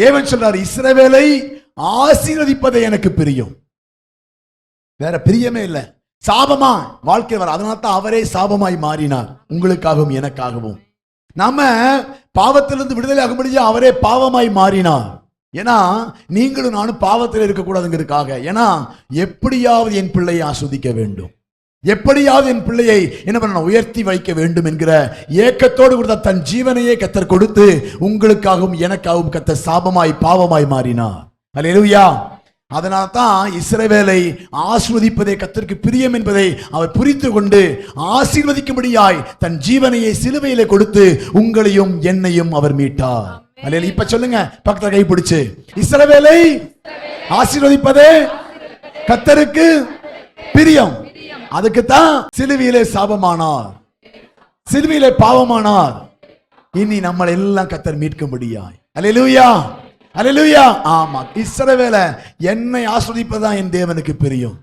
தேவன் சொல்றார் இஸ்ரவேலை ஆசீர்வதிப்பதை எனக்கு பிரியம். வேற பிரியமே இல்லை. சாபமா? வாழ்க்கை வர அதனால தான் அவரே சாபமாய் மாறினார். உங்களுக்காகவும் எனக்காகவும். நாம பாவத்திலிருந்து விடுதலை ஆகும்படியா அவரே பாவமாய் மாறினார். ஏன்னா நீங்களும் நானும் பாவத்தில் இருக்கக்கூடாதுங்கிறதுக்காக. ஏன்னா எப்படியாவது என் பிள்ளையை ஆஸ்வதிக்க வேண்டும். எப்படியாவது என் பிள்ளையை என்ன பண்ண உயர்த்தி வைக்க வேண்டும் என்கிற ஏக்கத்தோடு கொடுத்த தன் ஜீவனையே கத்தர் கொடுத்து உங்களுக்காகவும் எனக்காகவும் கத்தர் சாபமாய் பாவமாய் மாறினார் அல்லேலூயா அதனால தான் இஸ்ரவேலை ஆசிர்வதிப்பதே கத்தருக்கு பிரியம் என்பதை அவர் புரிந்து கொண்டு ஆசீர்வதிக்கும்படியாய் தன் ஜீவனையை சிலுவையில கொடுத்து உங்களையும் என்னையும் அவர் மீட்டார். அல்ல இப்ப சொல்லுங்க பக்கத்துல கை பிடிச்சு. இஸ்ரவேலை ஆசீர்வதிப்பதே கத்தருக்கு பிரியம். அதுக்குத்தான் சிலுவையிலே சாபமானார். சிலுவையிலே பாவமானார். இனி நம்மளை எல்லாம் கத்தர் மீட்கும்படியாய். அலையலூயா அலையலூயா ஆமா இஸ்ரவேல என்னை ஆஸ்வதிப்பதுதான் என் தேவனுக்கு பிரியம்.